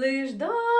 лиш доти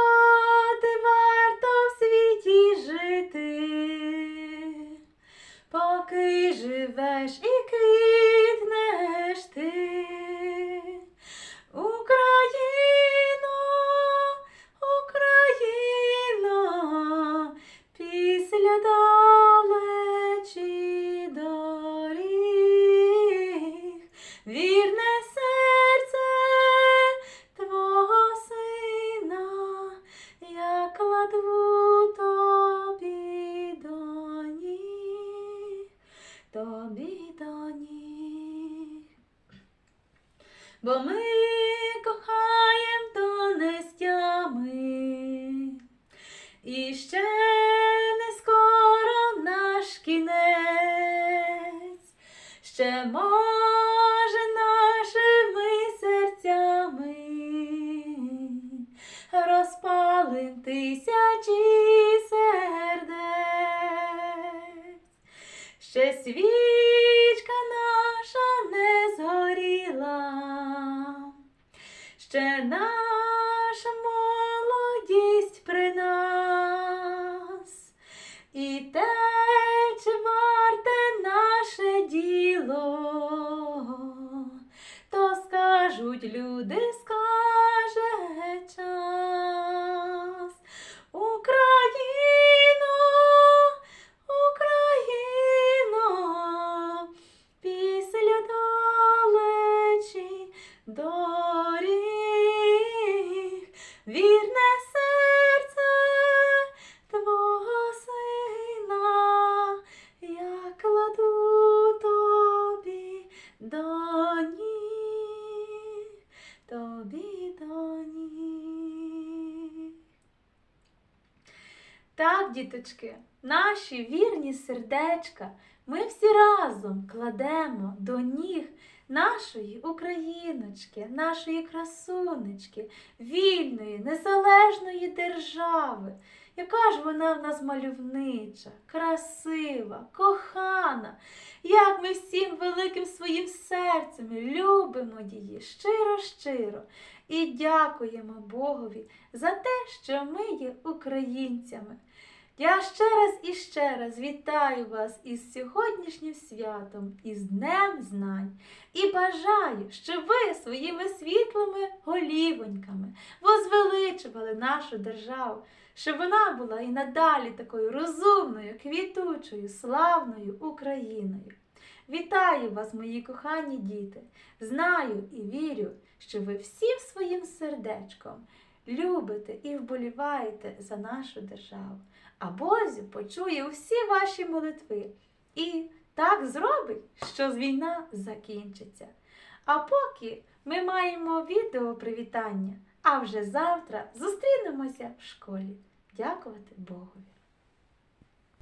Бо ми кохаєм до нестями, і ще не скоро наш кінець, ще може нашими серцями розпалим тисячі сердець, ще свічка ще наша молодість при нас, і те, чи варте наше діло, то скажуть люди, скаже. Україно, Україно, після далечі доріг, вірне серце твого сина, я кладу тобі до ніг, тобі до. Так, діточки, наші вірні сердечка ми всі разом кладемо до ніг нашої україночки, нашої красунечки, вільної, незалежної держави. Яка ж вона в нас мальовнича, красива, кохана, як ми всім великим своїм серцем любимо її щиро-щиро і дякуємо Богові за те, що ми є українцями. Я ще раз і ще раз вітаю вас із сьогоднішнім святом, із Днем Знань, і бажаю, щоб ви своїми світлими голівоньками возвеличували нашу державу, щоб вона була і надалі такою розумною, квітучою, славною Україною. Вітаю вас, мої кохані діти! Знаю і вірю, що ви всім своїм сердечком любите і вболіваєте за нашу державу. А Бозю почує усі ваші молитви і так зробить, що війна закінчиться. А поки ми маємо відео привітання, а вже завтра зустрінемося в школі. Дякувати Богові!